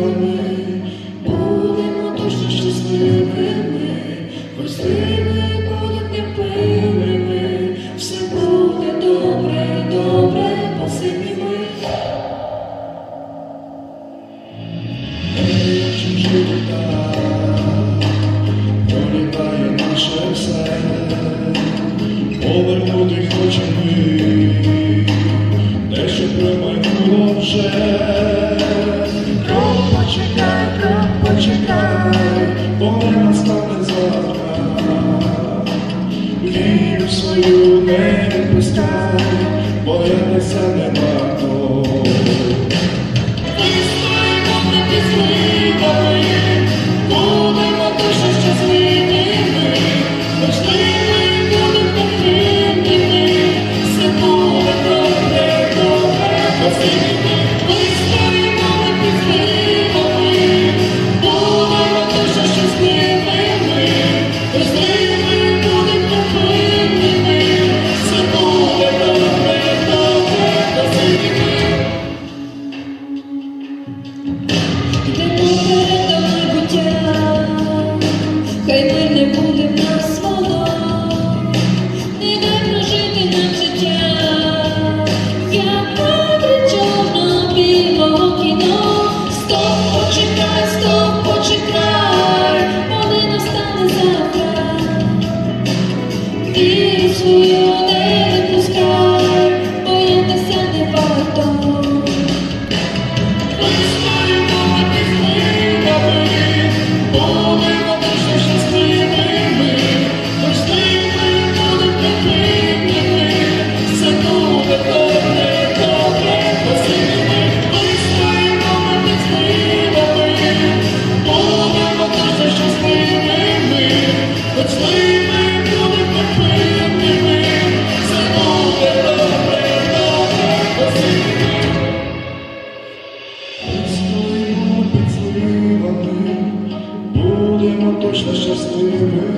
вони, будемо дуже щасливими, простими будуть непинними, все буде добре, добре, посидні ми. Так, пролітає наше все, повернути хоче ми, те, що промайнуло вже. You. йому точно щасливий.